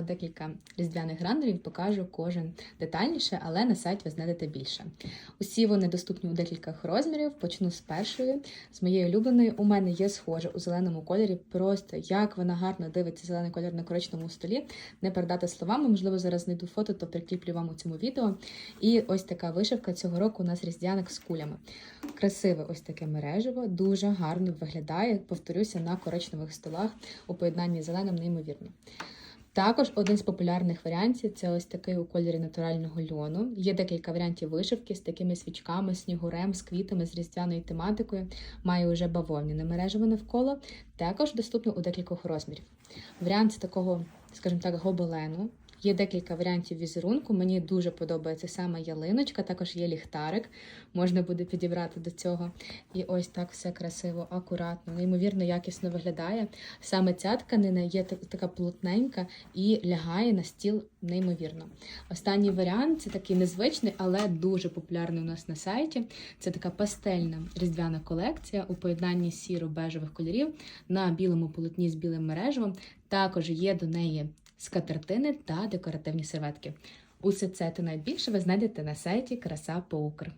Декілька різдвяних рандерів покажу кожен детальніше, але на сайті ви знайдете більше. Усі вони доступні у декількох розмірів. Почну з першої. З моєї улюбленої у мене є схожа у зеленому кольорі. Просто як вона гарно дивиться зелений колір на коричневому столі. Не передати словами. Можливо, зараз знайду фото, то прикріплю вам у цьому відео. І ось така вишивка цього року у нас різдвяник з кулями. Красиве ось таке мережево, дуже гарно виглядає. Повторюся, на коричневих столах у поєднанні з зеленим, неймовірно. Також один з популярних варіантів це ось такий у кольорі натурального льону. Є декілька варіантів вишивки з такими свічками, снігурем, з квітами, з різдвяною тематикою. Має уже бавовняне мережево навколо. Також доступно у декількох розмірів. Варіант такого, скажімо так, гобелену. Є декілька варіантів візерунку. Мені дуже подобається саме ялиночка, також є ліхтарик, можна буде підібрати до цього. І ось так все красиво, акуратно, неймовірно якісно виглядає. Саме ця тканина є така плотненька і лягає на стіл неймовірно. Останній варіант це такий незвичний, але дуже популярний у нас на сайті. Це така пастельна різдвяна колекція у поєднанні сіро-бежевих кольорів на білому полотні з білим мережевом. Також є до неї скатертини та декоративні серветки. Усе це та найбільше ви знайдете на сайті Краса Поукр.